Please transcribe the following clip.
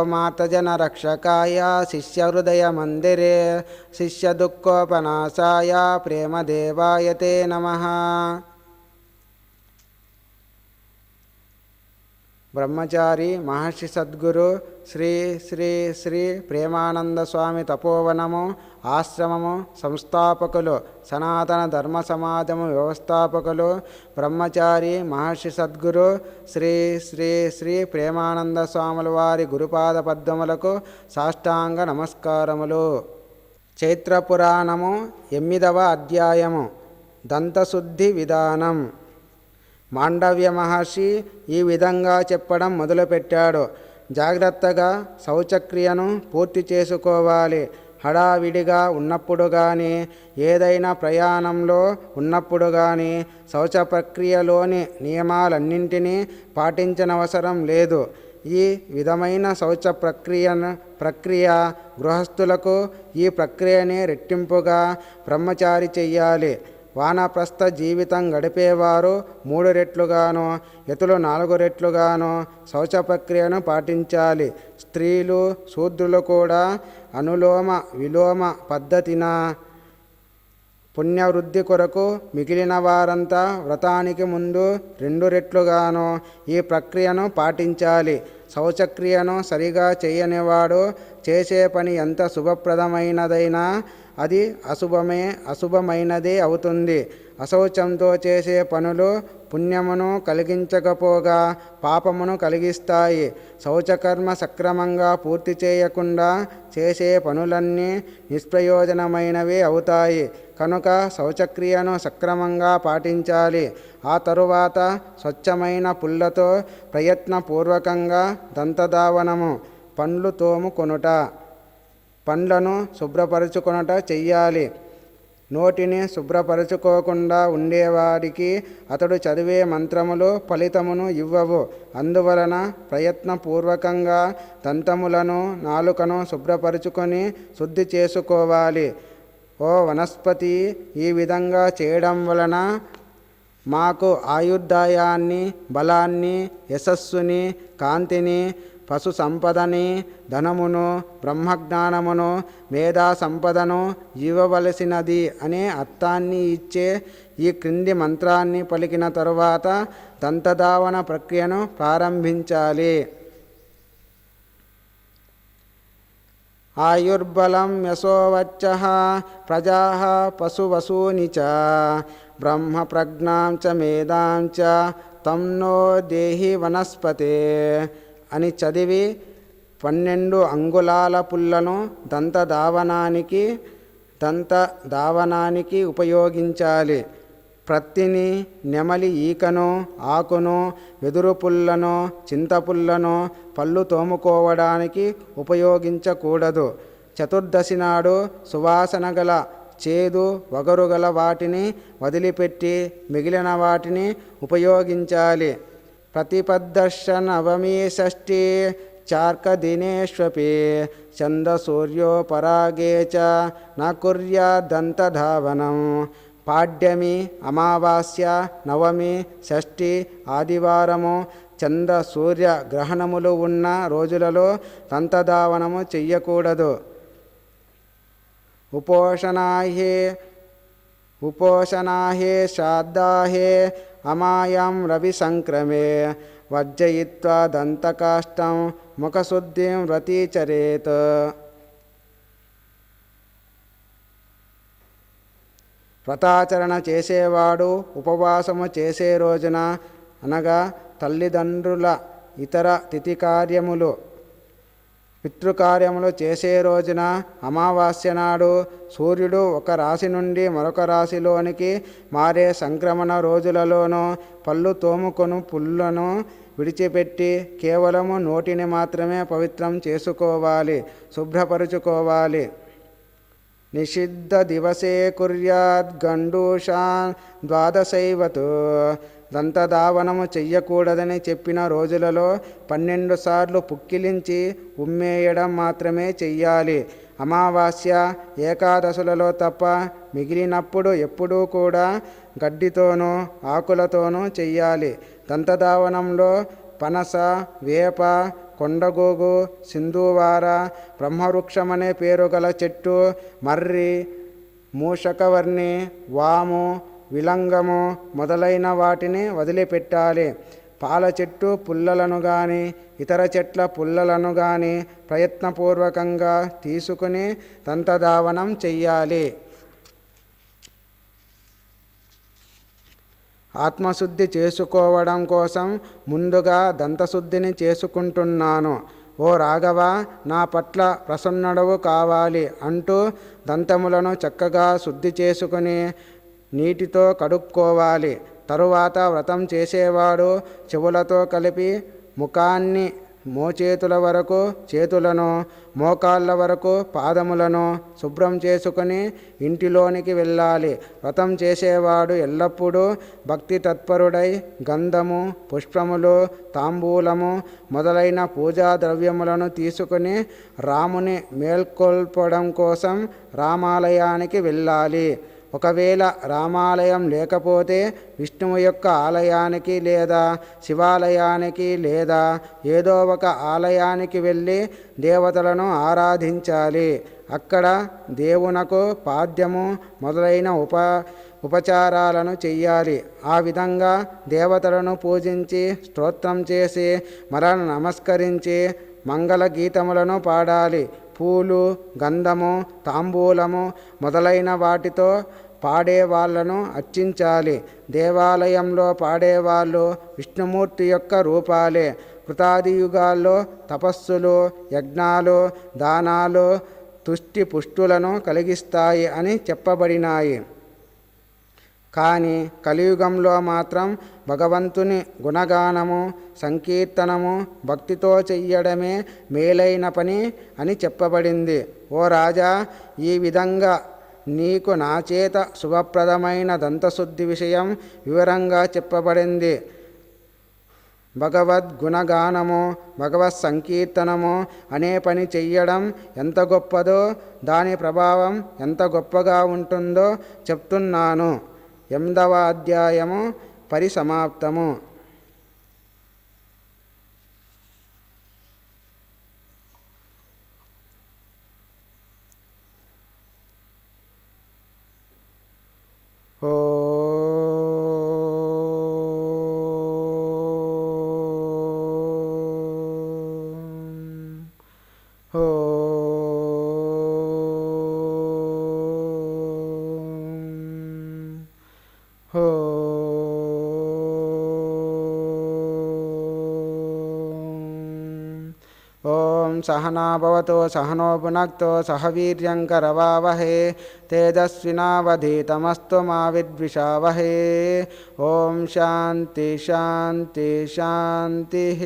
ఓమాతజనరక్షకాయ శిష్యహృదయమందిరే శిష్యదుఃఖోపనాశాయ ప్రేమదేవాయ తే నమ బ్రహ్మచారి మహర్షి సద్గురు శ్రీ శ్రీ శ్రీ ప్రేమానంద స్వామి తపోవనము ఆశ్రమము సంస్థాపకులు సనాతన ధర్మ సమాజము వ్యవస్థాపకులు బ్రహ్మచారి మహర్షి సద్గురు శ్రీ శ్రీ శ్రీ ప్రేమానంద స్వాముల వారి గురుపాద పద్మములకు సాష్టాంగ నమస్కారములు. చైత్ర పురాణము ఎనిమిదవ అధ్యాయము. దంతశుద్ధి విధానం. మాండవ్య మహర్షి ఈ విధంగా చెప్పడం మొదలుపెట్టాడు. జాగ్రత్తగా శౌచక్రియను పూర్తి చేసుకోవాలి. హడావిడిగా ఉన్నప్పుడు కానీ ఏదైనా ప్రయాణంలో ఉన్నప్పుడు కానీ శౌచ ప్రక్రియలోని నియమాలన్నింటినీ పాటించనవసరం లేదు. ఈ విధమైన శౌచ ప్రక్రియను ప్రక్రియ గృహస్థులకు ఈ ప్రక్రియని రెట్టింపుగా బ్రహ్మచారి చెయ్యాలి. వానప్రస్థ జీవితం గడిపేవారు మూడు రెట్లుగాను ఇతరులు నాలుగు రెట్లుగాను శౌచ ప్రక్రియను పాటించాలి. స్త్రీలు శూద్రులు కూడా అనులోమ విలోమ పద్ధతిన పుణ్యవృద్ధి కొరకు మిగిలిన వారంతా వ్రతానికి ముందు రెండు రెట్లుగాను ఈ ప్రక్రియను పాటించాలి. శౌచక్రియను సరిగా చేయనివాడు చేసే పని ఎంత శుభప్రదమైనదైనా అది అశుభమే అశుభమైనదే అవుతుంది. అశౌచంతో చేసే పనులు పుణ్యమును కలిగించకపోగా పాపమును కలిగిస్తాయి. శౌచకర్మ సక్రమంగా పూర్తి చేయకుండా చేసే పనులన్నీ నిష్ప్రయోజనమైనవి అవుతాయి. కనుక శౌచక్రియను సక్రమంగా పాటించాలి. ఆ తరువాత స్వచ్ఛమైన పుల్లతో ప్రయత్నపూర్వకంగా దంతధావనము పండ్లు తోముకొనుట. పండ్లను శుభ్రపరచుకొనుట చెయ్యాలి. నోటిని శుభ్రపరచుకోకుండా ఉండేవాడికి అతడు చదివే మంత్రములు ఫలితమును ఇవ్వవు. అందువలన ప్రయత్నపూర్వకంగా దంతములను నాలుకను శుభ్రపరచుకొని శుద్ధి చేసుకోవాలి. ఓ వనస్పతి ఈ విధంగా చేయడం వలన మాకు ఆయుర్దాయాన్ని బలాన్ని యశస్సుని కాంతిని పశు సంపదని ధనమును బ్రహ్మజ్ఞానమును మేధా సంపదను ఇవ్వవలసినది అనే అర్థాన్ని ఇచ్చే ఈ క్రింది మంత్రాన్ని పలికిన తరువాత దంతధావన ప్రక్రియను ప్రారంభించాలి. ఆయుర్బలం యశోవచ్చ ప్రజా పశువసూని చ బ్రహ్మ ప్రజ్ఞాం చ మేధాం చ తం నో దేహి వనస్పతే అని చదివి పన్నెండు అంగుళాల పుల్లను దంతధావనానికి దంత దావనానికి ఉపయోగించాలి. ప్రత్తిని నెమలి ఈకను ఆకును వెదురు పుల్లను చింతపుల్లను పళ్ళు తోముకోవడానికి ఉపయోగించకూడదు. చతుర్దశి నాడు సువాసన గల చేదు వగరు గల వాటిని వదిలిపెట్టి మిగిలిన వాటిని ఉపయోగించాలి. ప్రతిపద్దర్శ నవమి షష్ఠి చార్కదినేష్వపి చందసూర్యోపరాగే చ న పాడ్యమి అమావాస్య నవమి షష్ఠి ఆదివారము చంద్ర సూర్య గ్రహణములు ఉన్న రోజులలో దంతధావనము చెయ్యకూడదు. ఉపోషణాహే ఉపోషణాహే శ్రాద్ధాహే అమాయం రవి సంక్రమే వర్జయిత్వా దంతకాష్టం ముఖశుద్ధిం వ్రతీచరేత్ వ్రతాచరణ చేసేవాడు ఉపవాసము చేసే రోజున అనగా తల్లిదండ్రుల ఇతర తిథి కార్యములు పితృకార్యములు చేసే రోజున అమావాస్య నాడు సూర్యుడు ఒక రాశి నుండి మరొక రాశిలోనికి మారే సంక్రమణ రోజులలోనూ పళ్ళు తోముకొను పుల్లను విడిచిపెట్టి కేవలము నోటిని మాత్రమే పవిత్రం చేసుకోవాలి శుభ్రపరుచుకోవాలి. నిషిద్ధదివసే కుర్యాద్ గండూషాన్ ద్వాదశైవతు. దంతధావనము చెయ్యకూడదని చెప్పిన రోజులలో పన్నెండు సార్లు పుక్కిలించి ఉమ్మేయడం మాత్రమే చెయ్యాలి. అమావాస్య ఏకాదశులలో తప్ప మిగిలినప్పుడు ఎప్పుడూ కూడా గడ్డితోనూ ఆకులతోనూ చెయ్యాలి. దంతధావనంలో పనస వేప కొండగోగు సింధువార బ్రహ్మవృక్షమనే పేరు గల చెట్టు మర్రి మూషకవర్ణి వాము విలంగము మొదలైన వాటిని వదిలిపెట్టాలి. పాల చెట్టు పుల్లలను గాని ఇతర చెట్ల పుల్లలను గాని ప్రయత్నపూర్వకంగా తీసుకుని దంతధావనం చెయ్యాలి. ఆత్మశుద్ధి చేసుకోవడం కోసం ముందుగా దంతశుద్ధిని చేసుకుంటున్నాను. ఓ రాఘవ నా పట్ల ప్రసన్నుడవు కావాలి అంటూ దంతములను చక్కగా శుద్ధి చేసుకుని నీటితో కడుక్కోవాలి. తరువాత వ్రతం చేసేవాడు చెవులతో కలిపి ముఖాన్ని మోచేతుల వరకు చేతులను మోకాళ్ళ వరకు పాదములను శుభ్రం చేసుకుని ఇంటిలోనికి వెళ్ళాలి. వ్రతం చేసేవాడు ఎల్లప్పుడూ భక్తి తత్పరుడై గంధము పుష్పములు తాంబూలము మొదలైన పూజా ద్రవ్యములను తీసుకుని రాముని మేల్కొల్పడం కోసం రామాలయానికి వెళ్ళాలి. ఒకవేళ రామాలయం లేకపోతే విష్ణువు యొక్క ఆలయానికి లేదా శివాలయానికి లేదా ఏదో ఒక ఆలయానికి వెళ్ళి దేవతలను ఆరాధించాలి. అక్కడ దేవునకు పాద్యము మొదలైన ఉప ఉపచారాలను చెయ్యాలి. ఆ విధంగా దేవతలను పూజించి స్తోత్రం చేసి మరణ నమస్కరించి మంగళ గీతములను పాడాలి. పూలు గంధము తాంబూలము మొదలైన వాటితో పాడేవాళ్ళను అర్చించాలి. దేవాలయంలో పాడేవాళ్ళు విష్ణుమూర్తి యొక్క రూపాలే. కృతాది యుగాల్లో తపస్సులు యజ్ఞాలు దానాలు తుష్టి పుష్టులను కలిగిస్తాయి అని చెప్పబడినాయి. కానీ కలియుగంలో మాత్రం భగవంతుని గుణగానము సంకీర్తనము భక్తితో చెయ్యడమే మేలైన పని అని చెప్పబడింది. ఓ రాజా ఈ విధంగా నీకు నా చేత శుభప్రదమైన దంతశుద్ధి విషయం వివరంగా చెప్పబడింది. భగవద్గుణగానము భగవత్ సంకీర్తనము అనే పని చెయ్యడం ఎంత గొప్పదో దాని ప్రభావం ఎంత గొప్పగా ఉంటుందో చెప్తున్నాను. ఎనిమిదవ అధ్యాయము పరిసమాప్తము. ॐ सहना भवतु सहनो सह वीर्यङ्करवावहे तेजस्विनावधीतमस्तु मा विद्विषावहे। ॐ शान्ति शान्ति शान्तिः